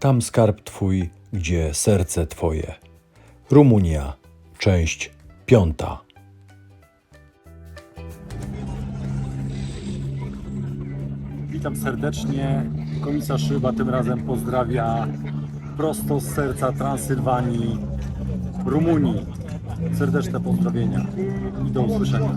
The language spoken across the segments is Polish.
tam skarb Twój, gdzie serce Twoje. Rumunia, część piąta. Witam serdecznie. Komisarz Szyba tym razem pozdrawia prosto z serca Transylwanii, Rumunii. Serdeczne pozdrowienia i do usłyszenia.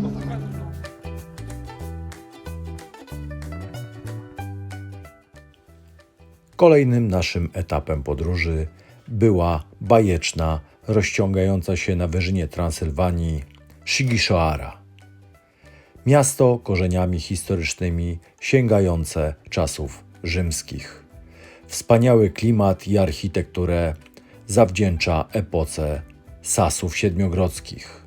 Kolejnym naszym etapem podróży była bajeczna, rozciągająca się na wyżynie Transylwanii Sigiszoara. Miasto korzeniami historycznymi sięgające czasów rzymskich. Wspaniały klimat i architekturę zawdzięcza epoce Sasów Siedmiogrodzkich.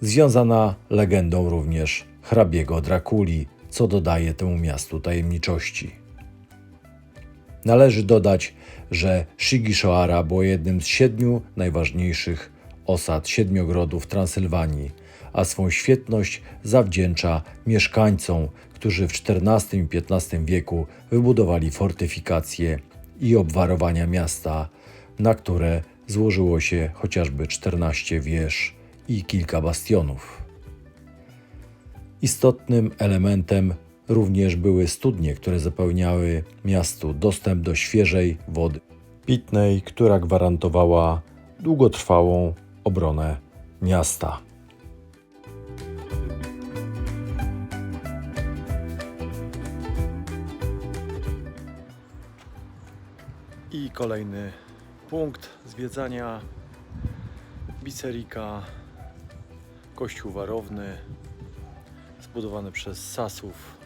Związana legendą również hrabiego Drakuli, co dodaje temu miastu tajemniczości. Należy dodać, że Shigishoara było jednym z siedmiu najważniejszych osad siedmiogrodów Transylwanii, a swą świetność zawdzięcza mieszkańcom, którzy w XIV i XV wieku wybudowali fortyfikacje i obwarowania miasta, na które złożyło się chociażby 14 wież i kilka bastionów. Istotnym elementem również były studnie, które zapewniały miastu dostęp do świeżej wody pitnej, która gwarantowała długotrwałą obronę miasta. I kolejny punkt zwiedzania Bicerika, kościół warowny, zbudowany przez Sasów,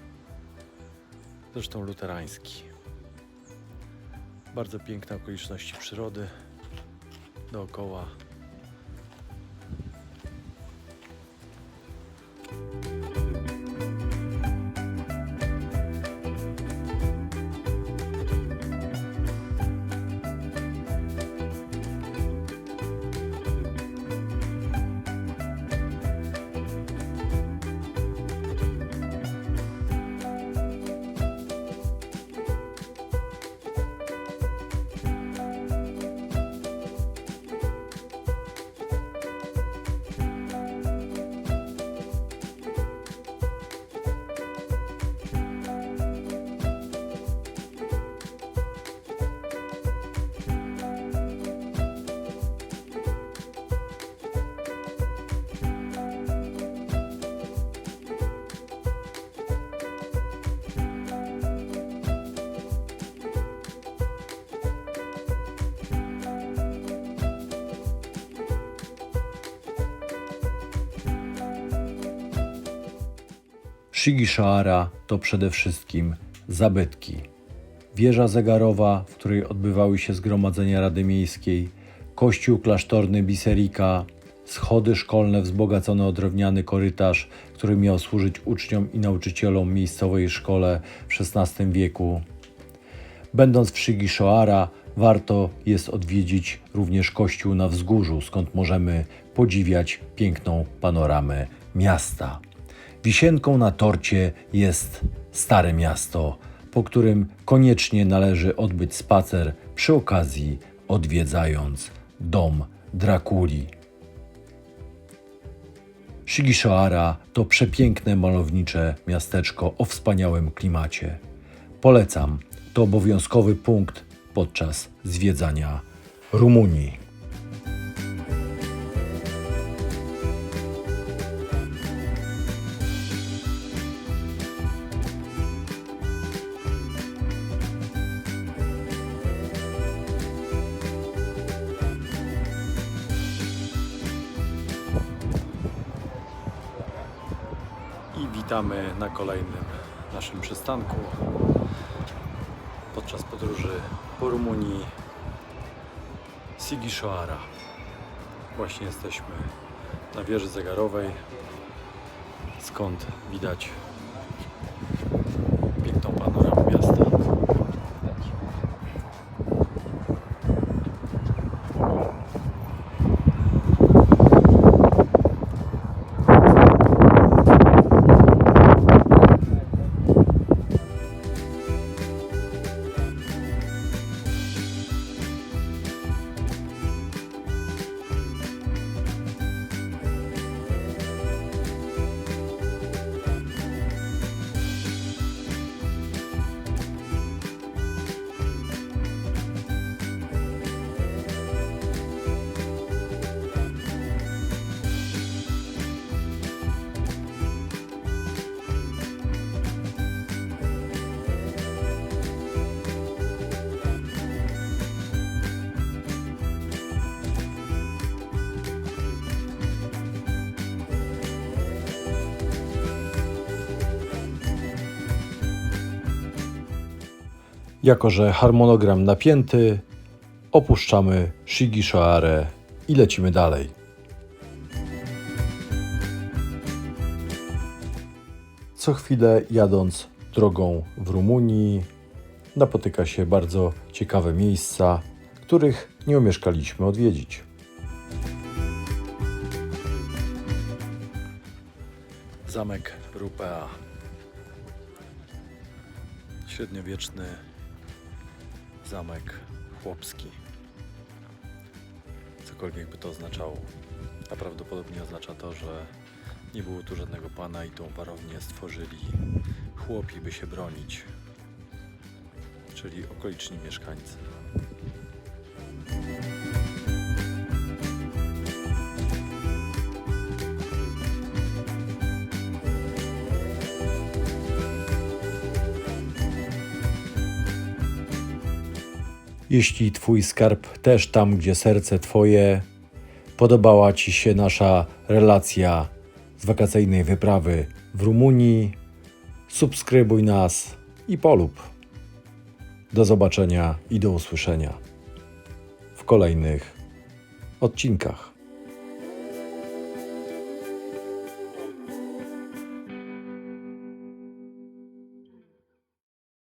zresztą luterański. Bardzo piękne okoliczności przyrody dookoła. Shigishaara to przede wszystkim zabytki. Wieża zegarowa, w której odbywały się zgromadzenia Rady Miejskiej, kościół klasztorny Biserika, schody szkolne wzbogacone o drewniany korytarz, który miał służyć uczniom i nauczycielom miejscowej szkole w XVI wieku. Będąc w Shigishoara, warto jest odwiedzić również kościół na wzgórzu, skąd możemy podziwiać piękną panoramę miasta. Wisienką na torcie jest Stare Miasto, po którym koniecznie należy odbyć spacer przy okazji odwiedzając dom Drakuli. Shigishoara to przepiękne malownicze miasteczko o wspaniałym klimacie. Polecam, to obowiązkowy punkt podczas zwiedzania Rumunii. Witamy na kolejnym naszym przystanku podczas podróży po Rumunii Sigishoara. Właśnie jesteśmy na wieży zegarowej, skąd widać Jako, że harmonogram napięty, opuszczamy Shigishoare i lecimy dalej. Co chwilę jadąc drogą w Rumunii, napotyka się bardzo ciekawe miejsca, których nie omieszkaliśmy odwiedzić. Zamek Rupea. Średniowieczny zamek chłopski. Cokolwiek by to oznaczało. A prawdopodobnie oznacza to, że nie było tu żadnego pana i tą warownię stworzyli chłopi, by się bronić. Czyli okoliczni mieszkańcy. Jeśli Twój skarb też tam, gdzie serce Twoje, podobała Ci się nasza relacja z wakacyjnej wyprawy w Rumunii, subskrybuj nas i polub. Do zobaczenia i do usłyszenia w kolejnych odcinkach.